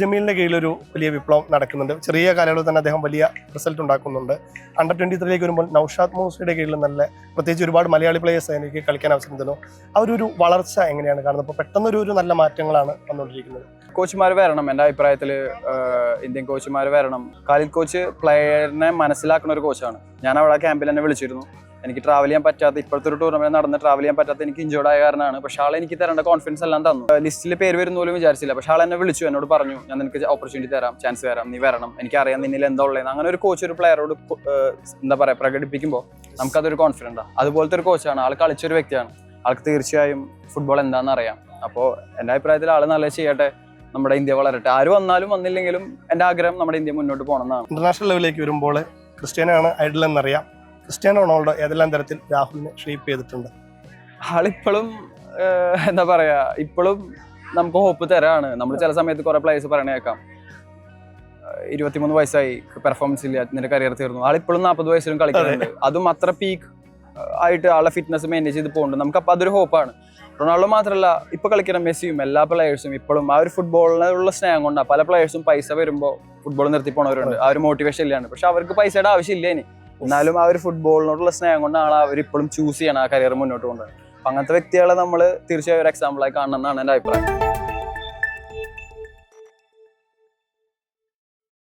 ജമീലിന്റെ കീഴിലൊരു വലിയ വിപ്ലവം നടക്കുന്നുണ്ട്. ചെറിയ കാലയളവിൽ തന്നെ അദ്ദേഹം വലിയ റിസൾട്ട് ഉണ്ടാക്കുന്നുണ്ട്. അണ്ടർ ട്വന്റി ത്രീയിലേക്ക് വരുമ്പോൾ നൌഷാദ് മൂസയുടെ കീഴിൽ നല്ല പ്രത്യേകിച്ച് ഒരുപാട് മലയാളി പ്ലേയേഴ്സ് എനിക്ക് കളിക്കാൻ അവസരം തന്നു. ആ ഒരു വളർച്ച എങ്ങനെയാണ് കാണുന്നത്? അപ്പോൾ പെട്ടെന്നൊരു ഒരു നല്ല മാറ്റങ്ങളാണ് വന്നുകൊണ്ടിരിക്കുന്നത്. കോച്ചുമാർ വരണം എന്റെ അഭിപ്രായത്തിൽ ഇന്ത്യൻ കോച്ചുമാർ വരണം. ഖാലിദ് കോച്ച് പ്ലെയറിനെ മനസ്സിലാക്കുന്ന ഒരു കോച്ചാണ് ഞാൻ അവിടെ ക്യാമ്പിൽ തന്നെ വിളിച്ചിരുന്നു. എനിക്ക് ട്രാവൽ ചെയ്യാൻ പറ്റാത്ത ഇപ്പോഴത്തെ ഒരു ടൂർണമെന്റ് നടന്ന് ട്രാവൽ ചെയ്യാൻ പറ്റാത്ത എനിക്ക് ഇഞ്ചോർഡ് ആയ കാരണമാണ്. പക്ഷെ ആൾ എനിക്ക് തരേണ്ട കോൺഫിഡൻസ് എല്ലാം തന്നു. ലിസ്റ്റിൽ പേര് വരുന്ന പോലും വിചാരിച്ചില്ല. പക്ഷെ ആൾ എന്നെ വിളിച്ചു എന്നോട് പറഞ്ഞു ഞാൻ നിനക്ക് ഓപ്പർച്യൂണിറ്റി തരാം ചാൻസ് തരാം നീ വരണം. എനിക്ക് അറിയാം നിന്നിൽ എന്താ ഉള്ളത് അങ്ങനെ ഒരു കോച്ച് ഒരു പ്ലെയറോട് എന്താ പറയുക പ്രകടിപ്പിക്കുമ്പോൾ നമുക്കതൊരു കോൺഫിഡന്റ് അതുപോലത്തെ ഒരു കോച്ചാണ് ആൾ കളിച്ചൊരു വ്യക്തിയാണ്. ആൾക്ക് തീർച്ചയായും ഫുട്ബോൾ എന്താണെന്ന് അറിയാം. അപ്പോൾ എന്റെ അഭിപ്രായത്തിൽ ആൾ നല്ല ചെയ്യട്ടെ നമ്മുടെ ഇന്ത്യ വളരട്ടെ. ആര് വന്നാലും വന്നില്ലെങ്കിലും എന്റെ ആഗ്രഹം നമ്മുടെ ഇന്ത്യ മുന്നോട്ട് പോകണം എന്നാണ്. ഇന്റർനാഷണൽ ലെവലിലേക്ക് വരുമ്പോൾ ക്രിസ്ത്യാനാണ് ഐഡൽ എന്നറിയാം. ക്രിസ്ത്യാനോ റൊണാൾഡോ ഏതെല്ലാം തരത്തിൽ രാഹുലിനെ ഷേപ്പ് ചെയ്തിട്ടുണ്ട്? ആളിപ്പോഴും എന്താ പറയാ ഇപ്പോഴും നമുക്ക് ഹോപ്പ് തരാണ്. നമ്മൾ ചില സമയത്ത് കുറെ പ്ലേയേഴ്സ് പറയണ കേൾക്കാം ഏഹ്, ഇരുപത്തിമൂന്ന് വയസ്സായി പെർഫോമൻസ് ഇല്ല നിന്റെ കരിയർ തീർന്നു. ആളിപ്പോഴും നാൽപ്പത് വയസ്സിലും കളിക്കുന്നുണ്ട്. അതും. അത്ര പീക്ക് ആയിട്ട് ആളെ ഫിറ്റ്നസ് മെയിന്റെയിൻ ചെയ്ത് പോകുന്നുണ്ട്. നമുക്ക് അപ്പോൾ അതൊരു ഹോപ്പാണ് റൊണാൾഡോ മാത്രമല്ല ഇപ്പൊ കളിക്കുന്ന മെസ്സിയും എല്ലാ പ്ലേയേഴ്സും ഇപ്പോഴും ആ ഒരു ഫുട്ബോളിനുള്ള സ്നേഹം കൊണ്ടാണ് പല പ്ലേയേഴ്സും പൈസ വരുമ്പോൾ ഫുട്ബോൾ നിർത്തി പോണവരുണ്ട്. ആ ഒരു മോട്ടിവേഷൻ ഇല്ലാണ് പക്ഷെ അവർക്ക് പൈസയുടെ ആവശ്യമില്ല ഇനി. എന്നാലും ആ ഒരു ഫുട്ബോളിനോടുള്ള സ്നേഹം കൊണ്ടാണ് അവർ ഇപ്പോഴും ചൂസ് ചെയ്യണം ആ കരിയർ മുന്നോട്ട് കൊണ്ടുപോകുന്നത്. അങ്ങനത്തെ വ്യക്തികളെ നമ്മൾ തീർച്ചയായും ഒരു എക്സാമ്പിളായി കാണണം എന്നാണ് എന്റെ അഭിപ്രായം.